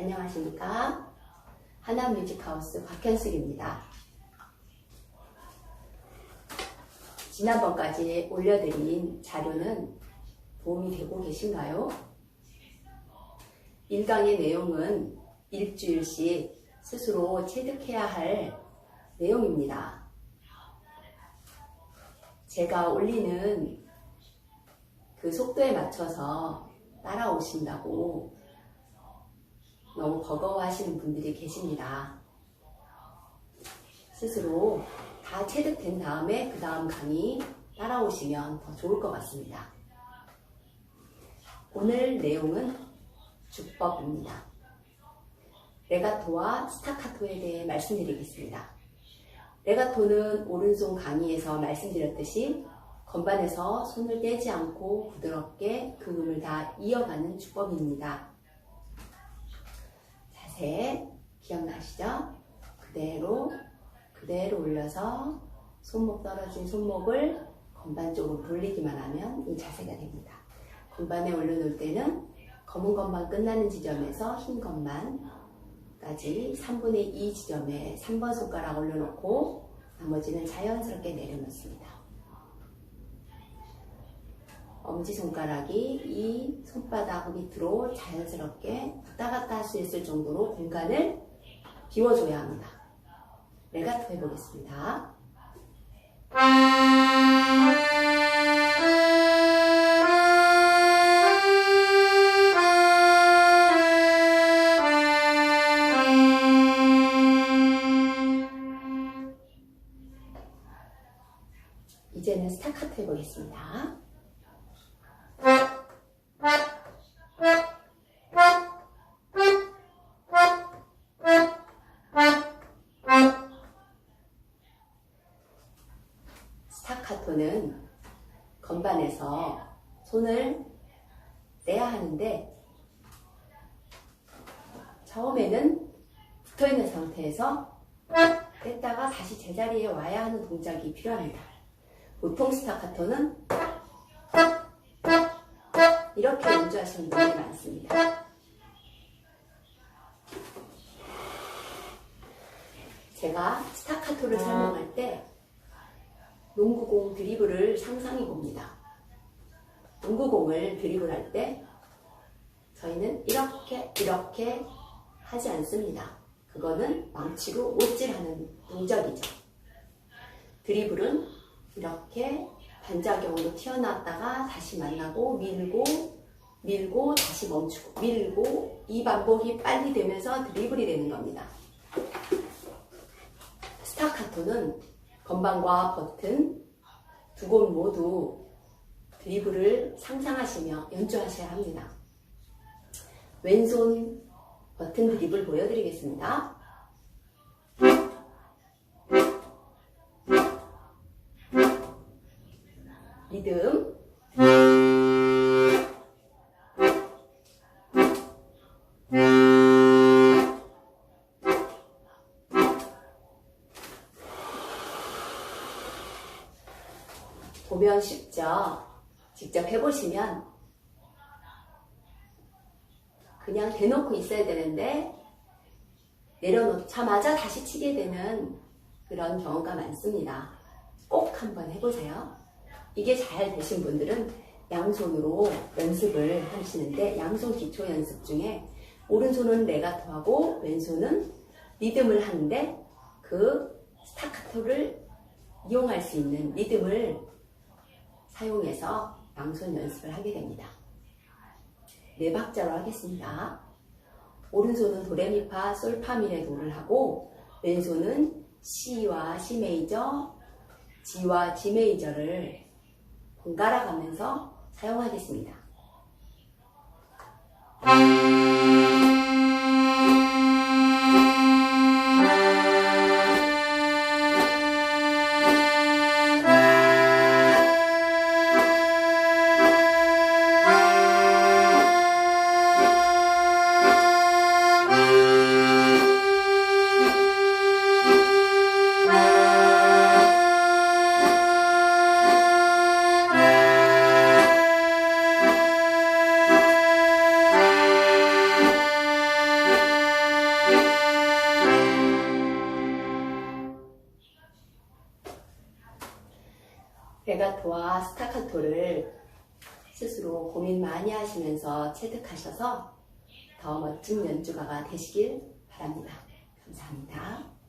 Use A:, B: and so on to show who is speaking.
A: 안녕하십니까. 하나 뮤직하우스 박현숙입니다. 지난번까지 올려드린 자료는 도움이 되고 계신가요? 1강의 내용은 일주일씩 스스로 체득해야 할 내용입니다. 제가 올리는 그 속도에 맞춰서 따라오신다고 너무 버거워하시는 분들이 계십니다. 스스로 다 체득된 다음에 그 다음 강의 따라오시면 더 좋을 것 같습니다. 오늘 내용은 주법입니다. 레가토와 스타카토에 대해 말씀드리겠습니다. 레가토는 오른손 강의에서 말씀드렸듯이 건반에서 손을 떼지 않고 부드럽게 그 음을 다 이어가는 주법입니다. 자세 기억나시죠? 그대로 그대로 올려서 손목 떨어진 손목을 건반 쪽으로 돌리기만 하면 이 자세가 됩니다. 건반에 올려놓을 때는 검은 건반 끝나는 지점에서 흰 건반까지 3분의 2 지점에 3번 손가락 올려놓고 나머지는 자연스럽게 내려놓습니다. 엄지손가락이 이 손바닥 밑으로 자연스럽게 왔다 갔다 할 수 있을 정도로 공간을 비워줘야 합니다. 레가토 해보겠습니다. 이제는 스타카토 해보겠습니다. 스타카토는 건반에서 손을 떼야 하는데 처음에는 붙어있는 상태에서 뗐다가 다시 제자리에 와야 하는 동작이 필요합니다. 보통 스타카토는 이렇게 연주하시는 분들이 많습니다. 제가 스타카토를 설명할 때 농구공 드리블을 상상해 봅니다. 농구공을 드리블할 때 저희는 이렇게 이렇게 하지 않습니다. 그거는 망치로 못질하는 동작이죠. 드리블은 이렇게 반작용으로 튀어나왔다가 다시 만나고 밀고 밀고 다시 멈추고 밀고 이 반복이 빨리 되면서 드리블이 되는 겁니다. 스타카토는 건반과 버튼 두 곳 모두 드리블을 상상하시며 연주하셔야 합니다. 왼손 버튼 드리블 보여드리겠습니다. 리듬 보면 쉽죠? 직접 해보시면 그냥 대놓고 있어야 되는데 내려놓자마자 다시 치게 되는 그런 경우가 많습니다. 꼭 한번 해보세요. 이게 잘 되신 분들은 양손으로 연습을 하시는데 양손 기초 연습 중에 오른손은 레가토 하고 왼손은 리듬을 하는데 그 스타카토를 이용할 수 있는 리듬을 사용해서 양손 연습을 하게 됩니다. 네 박자로 하겠습니다. 오른손은 도레미파 솔파미레 도를 하고 왼손은 C와 C 메이저, G와 G 메이저를 번갈아 가면서 사용하겠습니다. 레가토와 스타카토를 스스로 고민 많이 하시면서 체득하셔서 더 멋진 연주가가 되시길 바랍니다. 감사합니다.